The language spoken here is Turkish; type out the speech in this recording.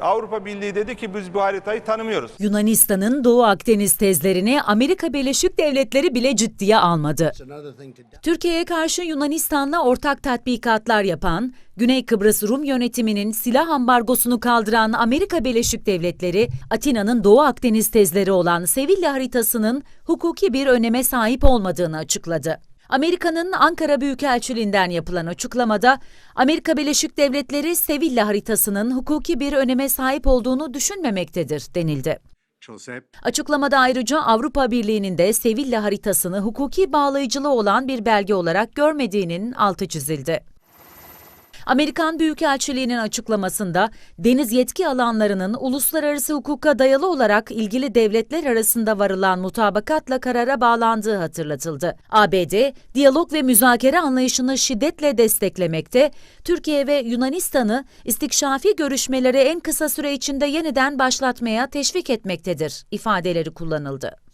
Avrupa Birliği dedi ki biz bu haritayı tanımıyoruz. Yunanistan'ın Doğu Akdeniz tezlerini Amerika Birleşik Devletleri bile ciddiye almadı. Türkiye'ye karşı Yunanistan'la ortak tatbikatlar yapan, Güney Kıbrıs Rum yönetiminin silah ambargosunu kaldıran Amerika Birleşik Devletleri, Atina'nın Doğu Akdeniz tezleri olan Sevilla haritasının hukuki bir öneme sahip olmadığını açıkladı. Amerika'nın Ankara Büyükelçiliğinden yapılan açıklamada, Amerika Birleşik Devletleri Sevilla haritasının hukuki bir öneme sahip olduğunu düşünmemektedir denildi. Açıklamada ayrıca Avrupa Birliği'nin de Sevilla haritasını hukuki bağlayıcılığı olan bir belge olarak görmediğinin altı çizildi. Amerikan Büyükelçiliği'nin açıklamasında deniz yetki alanlarının uluslararası hukuka dayalı olarak ilgili devletler arasında varılan mutabakatla karara bağlandığı hatırlatıldı. ABD, diyalog ve müzakere anlayışını şiddetle desteklemekte, Türkiye ve Yunanistan'ı istikşafi görüşmeleri en kısa süre içinde yeniden başlatmaya teşvik etmektedir ifadeleri kullanıldı.